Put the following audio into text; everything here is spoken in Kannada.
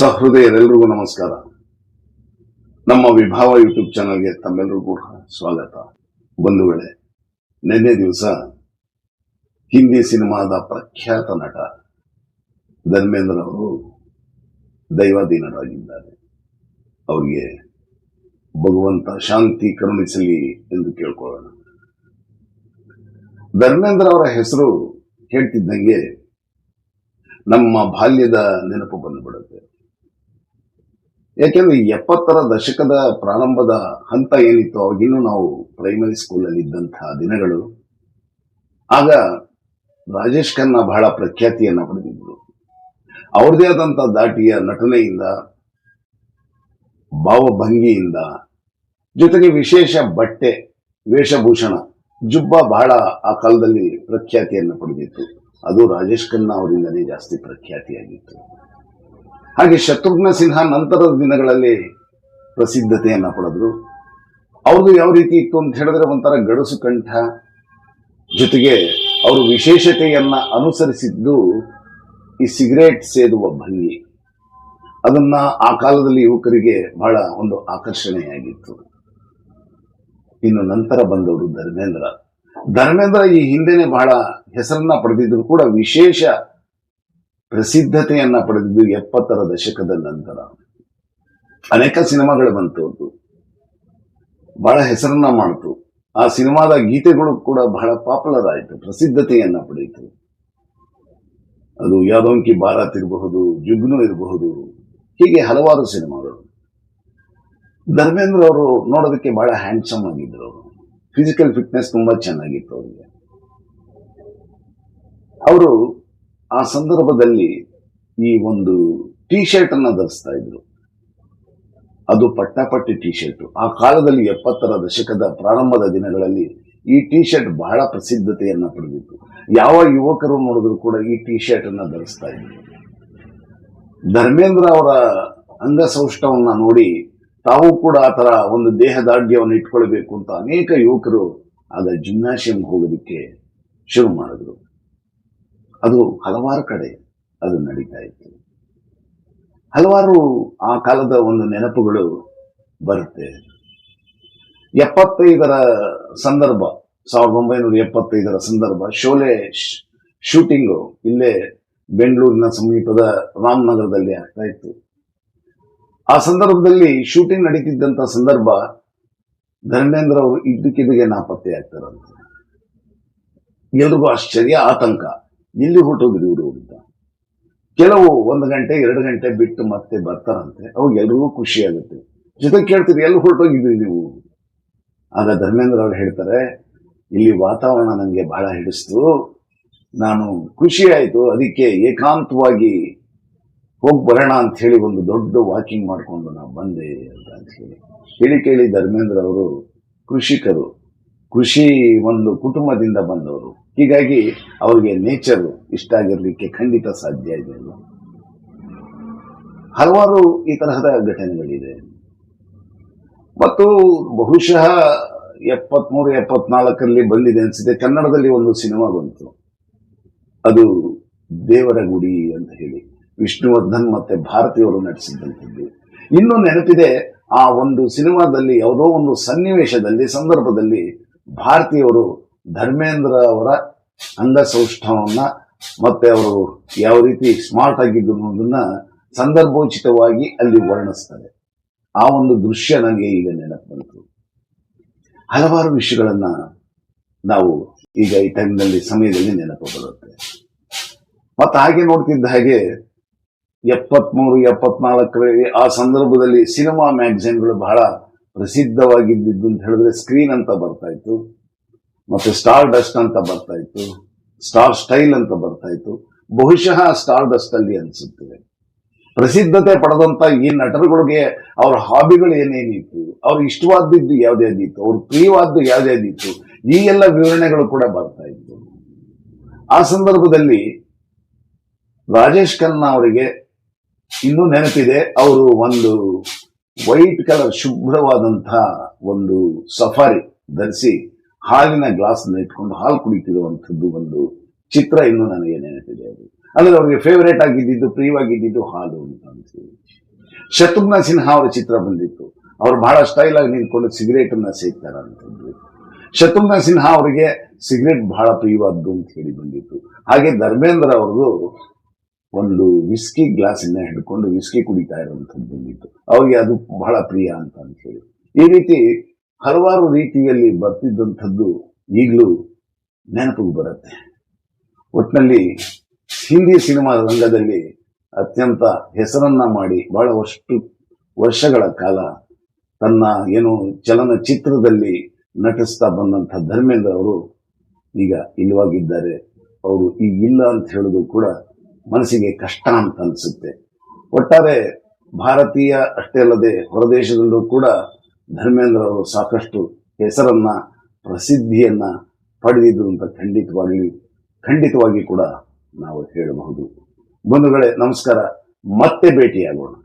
ಸಹೃದಯರೆಲ್ಲರಿಗೂ ನಮಸ್ಕಾರ. ನಮ್ಮ ವಿಭಾವ ಯೂಟ್ಯೂಬ್ ಚಾನಲ್ಗೆ ತಮ್ಮೆಲ್ಲರಿಗೂ ಕೂಡ ಸ್ವಾಗತ. ಬಂಧುಗಳೇ, ನಿನ್ನೆ ದಿವಸ ಹಿಂದಿ ಸಿನಿಮಾದ ಪ್ರಖ್ಯಾತ ನಟ ಧರ್ಮೇಂದ್ರ ಅವರು ದೈವಾಧೀನರಾಗಿದ್ದಾರೆ. ಅವರಿಗೆ ಭಗವಂತ ಶಾಂತಿ ಕರುಣಿಸಲಿ ಎಂದು ಕೇಳ್ಕೊಳ್ಳೋಣ. ಧರ್ಮೇಂದ್ರ ಅವರ ಹೆಸರು ಹೇಳ್ತಿದ್ದಂಗೆ ನಮ್ಮ ಬಾಲ್ಯದ ನೆನಪು ಬಂದ್ಬಿಡುತ್ತೆ. ಯಾಕೆಂದ್ರೆ ಎಪ್ಪತ್ತರ ದಶಕದ ಪ್ರಾರಂಭದ ಹಂತ ಏನಿತ್ತು ಅವಾಗಿನ್ನೂ ನಾವು ಪ್ರೈಮರಿ ಸ್ಕೂಲಲ್ಲಿ ಇದ್ದಂತಹ ದಿನಗಳು, ಆಗ ರಾಜೇಶ್ ಖನ್ನಾ ಬಹಳ ಪ್ರಖ್ಯಾತಿಯನ್ನ ಪಡೆದಿದ್ರು ಅವ್ರದೇ ಆದಂತ ದಾಟಿಯ ನಟನೆಯಿಂದ, ಭಾವಭಂಗಿಯಿಂದ, ಜೊತೆಗೆ ವಿಶೇಷ ಬಟ್ಟೆ, ವೇಷಭೂಷಣ, ಜುಬ್ಬ ಬಹಳ ಆ ಕಾಲದಲ್ಲಿ ಪ್ರಖ್ಯಾತಿಯನ್ನು ಪಡೆದಿತ್ತು. ಅದು ರಾಜೇಶ್ ಖನ್ನಾ ಅವರಿಂದನೇ ಜಾಸ್ತಿ ಪ್ರಖ್ಯಾತಿಯಾಗಿತ್ತು. ಹಾಗೆ ಶತ್ರುಘ್ನ ಸಿನ್ಹಾ ನಂತರದ ದಿನಗಳಲ್ಲಿ ಪ್ರಸಿದ್ಧತೆಯನ್ನು ಪಡೆದ್ರು. ಅವ್ರದ್ದು ಯಾವ ರೀತಿ ಇತ್ತು ಅಂತ ಹೇಳಿದ್ರೆ ಒಂಥರ ಗಡಸು ಕಂಠ. ಜೊತೆಗೆ ಅವರು ವಿಶೇಷತೆಯನ್ನ ಅನುಸರಿಸಿದ್ದು ಈ ಸಿಗರೇಟ್ ಸೇದುವ ಭಂಗಿ. ಅದನ್ನ ಆ ಕಾಲದಲ್ಲಿ ಯುವಕರಿಗೆ ಬಹಳ ಒಂದು ಆಕರ್ಷಣೆಯಾಗಿತ್ತು. ಇನ್ನು ನಂತರ ಬಂದವರು ಧರ್ಮೇಂದ್ರ. ಧರ್ಮೇಂದ್ರ ಈ ಹಿಂದೆನೆ ಬಹಳ ಹೆಸರನ್ನ ಪಡೆದಿದ್ರು ಕೂಡ ವಿಶೇಷ ಪ್ರಸಿದ್ಧತೆಯನ್ನ ಪಡೆದಿದ್ದು ಎಪ್ಪತ್ತರ ದಶಕದ ನಂತರ. ಅನೇಕ ಸಿನಿಮಾಗಳು ಬಂತು ಅದು. ಬಹಳ ಹೆಸರನ್ನ ಮಾಡ್ತು. ಆ ಸಿನಿಮಾದ ಗೀತೆಗಳು ಕೂಡ ಬಹಳ ಪಾಪ್ಯುಲರ್ ಆಯಿತು ಪ್ರಸಿದ್ಧತೆಯನ್ನ ಪಡೆಯಿತು. ಅದು ಯಾದೋಂಕಿ ಬಾರಾತ್ ಇರಬಹುದು, ಜುಗ್ನು ಇರಬಹುದು, ಹೀಗೆ ಹಲವಾರು ಸಿನಿಮಾಗಳು. ಧರ್ಮೇಂದ್ರ ಅವರು ನೋಡೋದಕ್ಕೆ ಬಹಳ ಹ್ಯಾಂಡ್ಸಮ್ ಆಗಿದ್ರು ಅವರು. ಫಿಸಿಕಲ್ ಫಿಟ್ನೆಸ್ ತುಂಬಾ ಚೆನ್ನಾಗಿತ್ತು ಅವರಿಗೆ. ಅವರು ಆ ಸಂದರ್ಭದಲ್ಲಿ ಈ ಒಂದು ಟಿ ಶರ್ಟ್ ಅನ್ನ ಧರಿಸ್ತಾ ಇದ್ರು. ಅದು ಪಟ್ಟಾಪಟ್ಟಿ ಟಿ ಶರ್ಟ್ ಆ ಕಾಲದಲ್ಲಿ ಎಪ್ಪತ್ತರ ದಶಕದ ಪ್ರಾರಂಭದ ದಿನಗಳಲ್ಲಿ ಈ ಟಿ ಶರ್ಟ್ ಬಹಳ ಪ್ರಸಿದ್ಧತೆಯನ್ನ ಪಡೆದಿತ್ತು. ಯಾವ ಯುವಕರು ನೋಡಿದ್ರು ಕೂಡ ಈ ಟಿ ಶರ್ಟ್ ಅನ್ನ ಧರಿಸ್ತಾ ಇದ್ರು. ಧರ್ಮೇಂದ್ರ ಅವರ ಅಂಗಸೌಷ್ಠವನ್ನ ನೋಡಿ ತಾವು ಕೂಡ ಆ ಒಂದು ದೇಹದಾಢ್ಯವನ್ನು ಇಟ್ಕೊಳ್ಬೇಕು ಅಂತ ಅನೇಕ ಯುವಕರು ಆಗ ಜಿಮ್ನಾಶಿಯಂ ಹೋಗೋದಕ್ಕೆ ಶುರು ಮಾಡಿದ್ರು. ಅದು ಹಲವಾರು ಕಡೆ ಅದು ನಡೀತಾ ಇತ್ತು. ಹಲವಾರು ಆ ಕಾಲದ ಒಂದು ನೆನಪುಗಳು ಬರುತ್ತೆ. ಎಪ್ಪತ್ತೈದರ ಸಂದರ್ಭ ಸಾವಿರದ ಒಂಬೈನೂರ ಎಪ್ಪತ್ತೈದರ ಸಂದರ್ಭ, ಶೋಲೆ ಶೂಟಿಂಗು ಇಲ್ಲೇ ಬೆಂಗಳೂರಿನ ಸಮೀಪದ ರಾಮನಗರದಲ್ಲಿ ಆಗ್ತಾ ಇತ್ತು. ಆ ಸಂದರ್ಭದಲ್ಲಿ ಶೂಟಿಂಗ್ ನಡೀತಿದ್ದಂತ ಸಂದರ್ಭ ಧರ್ಮೇಂದ್ರ ಅವರು ಇದ್ದಕ್ಕಿದ್ದಕ್ಕೆ ನಾಪತ್ತೆ ಆಗ್ತಾರಂತೆ. ಎಲ್ರಿಗೂ ಆಶ್ಚರ್ಯ, ಆತಂಕ. ಎಲ್ಲಿ ಹೊರಟೋದ್ರಿ ಇವರು ಕೆಲವು ಒಂದು ಗಂಟೆ, ಎರಡು ಗಂಟೆ ಬಿಟ್ಟು ಮತ್ತೆ ಬರ್ತಾರಂತೆ. ಅವಾಗ ಎಲ್ರಿಗೂ ಖುಷಿ ಆಗುತ್ತೆ. ಜೊತೆಗೆ ಕೇಳ್ತೀರಿ ಎಲ್ಲಿ ಹೊರಟೋಗಿದ್ರಿ ನೀವು? ಆಗ ಧರ್ಮೇಂದ್ರ ಅವ್ರು ಹೇಳ್ತಾರೆ, ಇಲ್ಲಿ ವಾತಾವರಣ ನನಗೆ ಬಹಳ ಹಿಡಿಸ್ತು. ನಾನು ಖುಷಿ ಆಯಿತು, ಅದಕ್ಕೆ ಏಕಾಂತವಾಗಿ ಹೋಗಿ ಬರೋಣ ಅಂತ ಹೇಳಿ ಒಂದು ದೊಡ್ಡ ವಾಕಿಂಗ್ ಮಾಡಿಕೊಂಡು ನಾವು ಬಂದೆ ಅಂತ ಅಂತ ಹೇಳಿ ಕೇಳಿ ಕೇಳಿ ಧರ್ಮೇಂದ್ರ ಅವರು ಕೃಷಿಕರು. ಕೃಷಿ ಒಂದು ಕುಟುಂಬದಿಂದ ಬಂದವರು. ಹೀಗಾಗಿ ಅವರಿಗೆ ನೇಚರ್ ಇಷ್ಟ ಆಗಿರ್ಲಿಕ್ಕೆ ಖಂಡಿತ ಸಾಧ್ಯ ಇದೆಯಲ್ಲ ಹಲವಾರು ಈ ತರಹದ ಘಟನೆಗಳಿದೆ. ಮತ್ತು ಬಹುಶಃ ಎಪ್ಪತ್ಮೂರು, ಎಪ್ಪತ್ನಾಲ್ಕರಲ್ಲಿ ಬಂದಿದೆ ಅನಿಸಿದೆ ಕನ್ನಡದಲ್ಲಿ ಒಂದು ಸಿನಿಮಾ ಬಂತು. ಅದು ದೇವರ ಗುಡಿ ಅಂತ ಹೇಳಿ. ವಿಷ್ಣುವರ್ಧನ್ ಮತ್ತೆ ಭಾರತಿಯವರು ನಟಿಸಿದ್ದಂಥದ್ದು ಇನ್ನೂ ನೆನಪಿದೆ, ಆ ಒಂದು ಸಿನಿಮಾದಲ್ಲಿ ಯಾವುದೋ ಒಂದು ಸನ್ನಿವೇಶದಲ್ಲಿ, ಸಂದರ್ಭದಲ್ಲಿ ಭಾರತೀಯವರು ಧರ್ಮೇಂದ್ರ ಅವರ ಅಂಗಸೌಷ್ಠವನ್ನ ಮತ್ತೆ ಅವರು ಯಾವ ರೀತಿ ಸ್ಮಾರ್ಟ್ ಆಗಿದ್ದು ಅನ್ನೋದನ್ನ ಸಂದರ್ಭೋಚಿತವಾಗಿ ಅಲ್ಲಿ ವರ್ಣಿಸ್ತಾರೆ ಆ ಒಂದು ದೃಶ್ಯ ನನಗೆ ಈಗ ನೆನಪು ಬಂತು. ಹಲವಾರು ವಿಷಯಗಳನ್ನ ನಾವು ಈಗ ಈ ಟೈಮ್ನಲ್ಲಿ ಸಮಯದಲ್ಲಿ ನೆನಪು ಬರುತ್ತೆ. ಮತ್ತೆ ಹಾಗೆ ನೋಡ್ತಿದ್ದ ಹಾಗೆ ಎಪ್ಪತ್ಮೂರು, ಎಪ್ಪತ್ನಾಲ್ಕರಲ್ಲಿ ಆ ಸಂದರ್ಭದಲ್ಲಿ ಸಿನಿಮಾ ಮ್ಯಾಗಝಿನ್ಗಳು ಬಹಳ ಪ್ರಸಿದ್ಧವಾಗಿದ್ದು ಅಂತ ಹೇಳಿದ್ರೆ ಸ್ಕ್ರೀನ್ ಅಂತ ಬರ್ತಾ ಇತ್ತು, ಮತ್ತೆ ಸ್ಟಾರ್ ಡಸ್ಟ್ ಅಂತ ಬರ್ತಾ ಇತ್ತು ಸ್ಟಾರ್ ಸ್ಟೈಲ್ ಅಂತ ಬರ್ತಾ ಇತ್ತು. ಬಹುಶಃ ಸ್ಟಾರ್ ಡಸ್ಟ್ ಅಲ್ಲಿ ಅನಿಸುತ್ತದೆ. ಪ್ರಸಿದ್ಧತೆ ಪಡೆದಂತ ಈ ನಟರುಗಳಿಗೆ, ಅವ್ರ ಹಾಬಿಗಳು ಏನೇನಿತ್ತು, ಅವ್ರ ಇಷ್ಟವಾದದ್ದು ಯಾವ್ದ್ಯಾವ್ದಿತ್ತು ಅವ್ರ ಪ್ರಿಯವಾದ್ದು ಯಾವ್ದ್ಯಾವ್ದಿತ್ತು ಈ ಎಲ್ಲ ವಿವರಣೆಗಳು ಕೂಡ ಬರ್ತಾ ಇತ್ತು. ಆ ಸಂದರ್ಭದಲ್ಲಿ ರಾಜೇಶ್ ಖನ್ನಾ ಅವರಿಗೆ ಇನ್ನೂ ನೆನಪಿದೆ, ಅವರು ಒಂದು ವೈಟ್ ಕಲರ್ ಶುಭ್ರವಾದಂತಹ ಒಂದು ಸಫಾರಿ ಧರಿಸಿ ಹಾಲಿನ ಗ್ಲಾಸ್ನ ಇಟ್ಕೊಂಡು ಹಾಲು ಕುಡಿತಿರುವಂಥದ್ದು ಒಂದು ಚಿತ್ರ ಇನ್ನೂ ನನಗೆ ನೆನಪಿದೆ ಅದು. ಅಂದ್ರೆ ಅವರಿಗೆ ಫೇವರೇಟ್ ಆಗಿದ್ದಿದ್ದು, ಪ್ರಿಯವಾಗಿದ್ದಿದ್ದು ಹಾಲು ಅಂತ ಅನ್ಸುತ್ತೆ ಶತ್ರುಘ್ನ ಸಿನ್ಹಾ ಅವರ ಚಿತ್ರ ಬಂದಿತ್ತು. ಅವ್ರು ಬಹಳ ಸ್ಟೈಲ್ ಆಗಿ ನಿಂತ್ಕೊಂಡು ಸಿಗರೇಟ್ ಅನ್ನ ಅಂತಂದ್ರು ಶತ್ರುಘ್ನ ಸಿನ್ಹಾ ಅವರಿಗೆ ಸಿಗರೇಟ್ ಬಹಳ ಪ್ರಿಯವಾದ್ದು ಅಂತ ಹೇಳಿ ಬಂದಿತ್ತು. ಹಾಗೆ ಧರ್ಮೇಂದ್ರ ಅವ್ರದ್ದು ಒಂದು ವಿಸ್ಕಿ ಗ್ಲಾಸಿನ ಹಿಡ್ಕೊಂಡು ವಿಸ್ಕಿ ಕುಡಿತಾ ಇರುವಂತದ್ದು ಬಂದಿತ್ತು. ಅವ್ರಿಗೆ ಅದು ಬಹಳ ಪ್ರಿಯ ಅಂತ ಅಂತ ಹೇಳಿ. ಈ ರೀತಿ ಹಲವಾರು ರೀತಿಯಲ್ಲಿ ಬರ್ತಿದ್ದಂಥದ್ದು ಈಗಲೂ ನೆನಪಿಗೆ ಬರುತ್ತೆ. ಒಟ್ಟಿನಲ್ಲಿ ಹಿಂದಿ ಸಿನಿಮಾ ರಂಗದಲ್ಲಿ ಅತ್ಯಂತ ಹೆಸರನ್ನ ಮಾಡಿ ಬಹಳ ಅಷ್ಟು ವರ್ಷಗಳ ಕಾಲ ತನ್ನ ಏನು ಚಲನಚಿತ್ರದಲ್ಲಿ ನಟಿಸ್ತಾ ಬಂದಂಥ ಧರ್ಮೇಂದ್ರ ಅವರು ಈಗ ಇಲ್ಲವಾಗಿದ್ದಾರೆ. ಅವರು ಈಗಿಲ್ಲ ಅಂತ ಹೇಳೋದು ಕೂಡ ಮನಸ್ಸಿಗೆ ಕಷ್ಟ ಅಂತ ಅನಿಸುತ್ತೆ. ಒಟ್ಟಾರೆ ಭಾರತೀಯ ಅಷ್ಟೇ ಅಲ್ಲದೆ ಹೊರದೇಶದಲ್ಲೂ ಕೂಡ ಧರ್ಮೇಂದ್ರ ಅವರು ಸಾಕಷ್ಟು ಹೆಸರನ್ನ, ಪ್ರಸಿದ್ಧಿಯನ್ನ ಪಡೆದಿದ್ರು ಅಂತ ಖಂಡಿತವಾಗಿ ಖಂಡಿತವಾಗಿ ಕೂಡ ನಾವು ಹೇಳಬಹುದು. ಬಂಧುಗಳೇ, ನಮಸ್ಕಾರ. ಮತ್ತೆ ಭೇಟಿಯಾಗೋಣ.